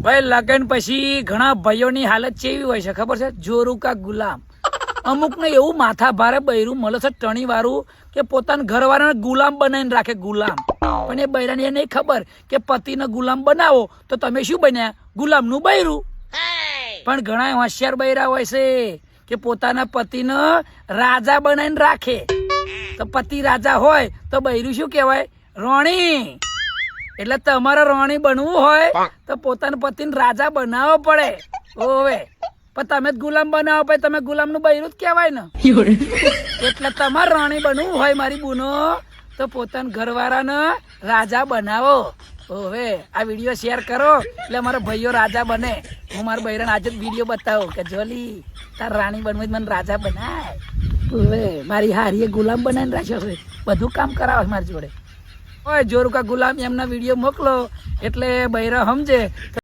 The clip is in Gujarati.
ભાઈ, લગન પછી ઘણા ભાઈઓની હાલત કેવી હોય છે, ખબર છે? જોરુકા ગુલામ. અમુક ને એવું માથા ભારે બૈરું મળે છે ટણી વાળું કે પોતાના ઘરવાળાને ગુલામ બનાવીને રાખે, ગુલામ. પણ એ બૈરાને એ નહીં ખબર કે પતિને ગુલામ બનાવો તો તમે શું બન્યા? ગુલામનું બૈરું. પણ ઘણા હોશિયાર બૈરા હોય છે કે પોતાના પતિને રાજા બનાવીને રાખે. તો પતિ રાજા હોય તો બૈરું શું કહેવાય? રોણી. એટલે તમારે રોણી બનવું હોય તો પોતાના પતિને રાજા બનાવવો પડે. ઓવે પણ તમે જ ગુલામ બનાવો પછી તમે ગુલામનું બૈરું જ કહેવાય ને. એટલે તમારે રાણી બનવું હોય મારી બુનો તો પોતાના ઘરવાળાને રાજા બનાવો. ઓવે આ વીડિયો શેર કરો એટલે અમારા ભાઈઓ રાજા બને. હું મારા બૈરણ આજે જ વીડિયો બતાવો કે જોલી તાર રાણી બનવું મને રાજા બનાય. ઓવે મારી હારીએ ગુલામ બનાવીને રાખ્યો છે. બધું કામ કરાવે મારી જોડે. ઓય જોરુકા ગુલામ એમના વીડિયો મોકલો. એટલે બૈરા સમજે.